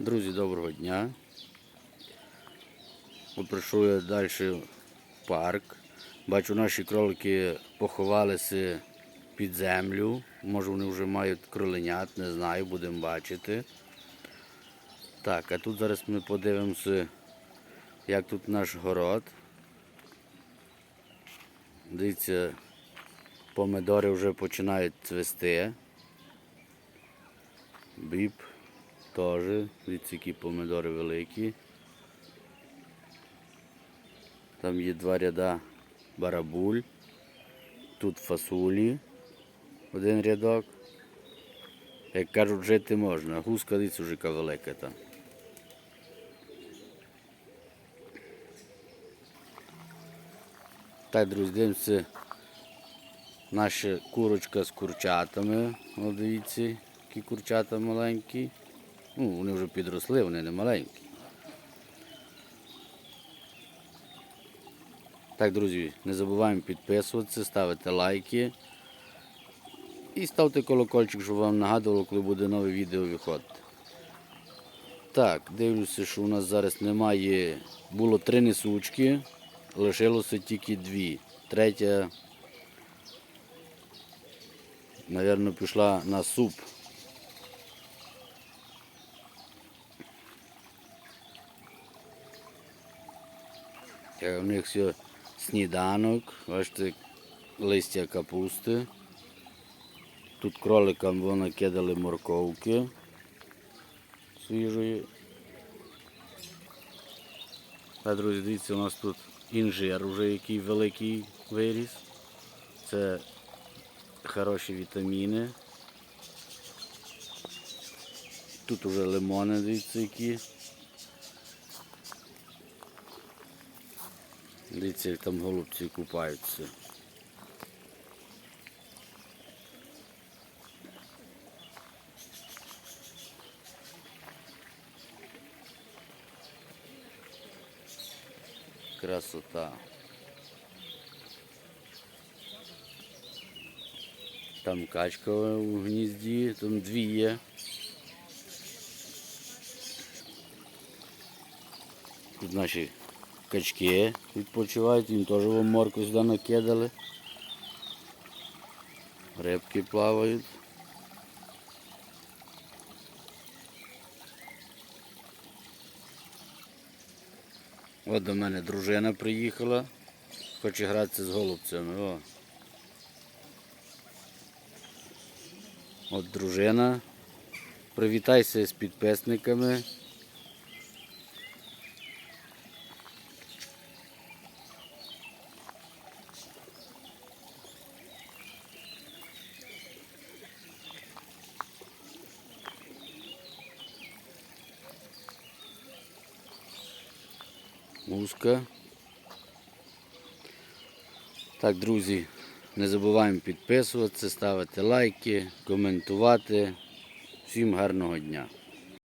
Друзі, доброго дня. От я далі в парк. Бачу, наші кролики поховалися під землю. Може вони вже мають кроленят, не знаю, будемо бачити. Так, а тут зараз ми подивимося, як тут наш город. Дивіться, помидори вже починають цвісти. Біб теж. Дивіться, які помидори великі. Там є два ряда барабуль. Тут фасолі. Один рядок. Як кажуть, жити можна. Гуска вже яка велика там. Так, друзі, дивимося. Наша курочка з курчатами. О, дивіться, які курчата маленькі. Ну, вони вже підросли, вони не маленькі. Так, друзі, не забуваємо підписуватися, ставити лайки. І ставте колокольчик, щоб вам нагадувало, коли буде нове відео виходити. Так, дивлюся, що у нас зараз немає. Було три несучки, лишилося тільки дві. Третя, мабуть, пішла на суп. У них все сніданок, бачите, листя капусти. Тут кроликам вони кидали морковки свіжої. А, друзі, дивіться, у нас тут інжир вже який великий виріс. Це хороші вітаміни. Тут уже лимони, дивіться, які. Дивіться, як там голубці купаються. Красота. Там качка у гнізді, там дві є. Тут наші качки відпочивають, їм теж в морку сюди накидали. Рибки плавають. От до мене дружина приїхала, хоче гратися з голубцями. О. От дружина. Привітайся з підписниками. Музика. Так, друзі, не забуваємо підписуватися, ставити лайки, коментувати. Всім гарного дня.